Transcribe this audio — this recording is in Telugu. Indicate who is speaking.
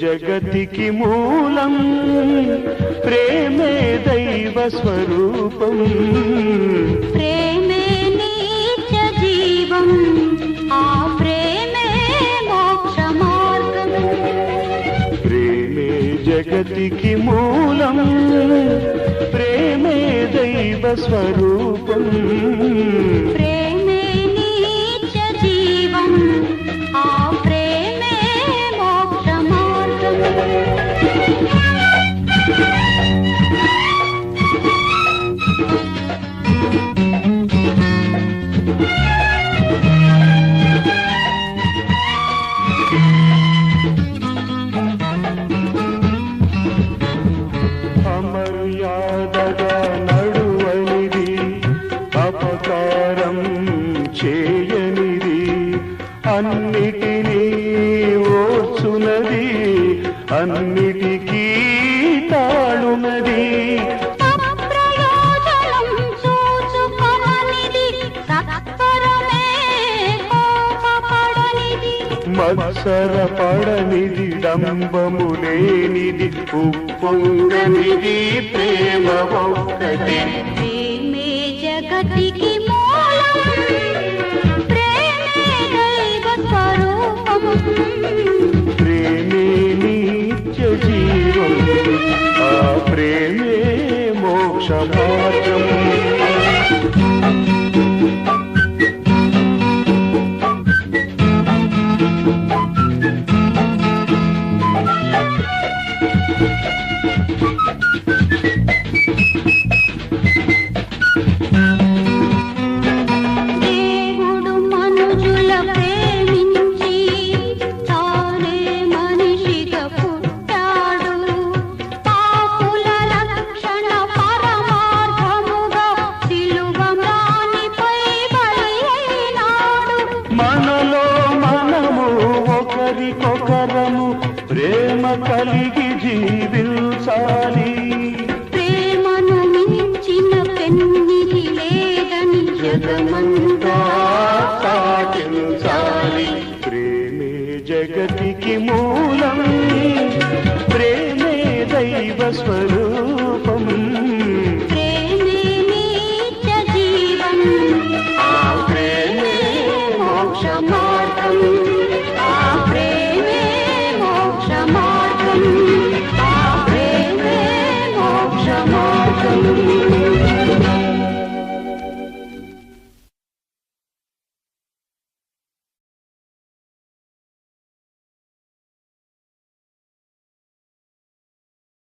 Speaker 1: జగతికి మూలం ప్రేమే దైవ స్వరూపం. జగతికి మూలం ప్రేమే దైవ స్వరూపం. అన్నిటికీ తాళునది మత్సర పడనిది డంబము లేనిది ఉప్పొంగనిది ప్రేమ ఒక్కటి
Speaker 2: ప్రేమే జగతికి మూలం ప్రేమే దైవ స్వరూపం
Speaker 1: সমাজ ప్రేమ కలిగి జీవించాలి.
Speaker 2: ప్రేమను మించిన పెన్నిది లేదని
Speaker 1: జగమంతా సాగించాలి ప్రేమే జగతికి మూలం. ప్రేమే దైవ స్వరూపం. Música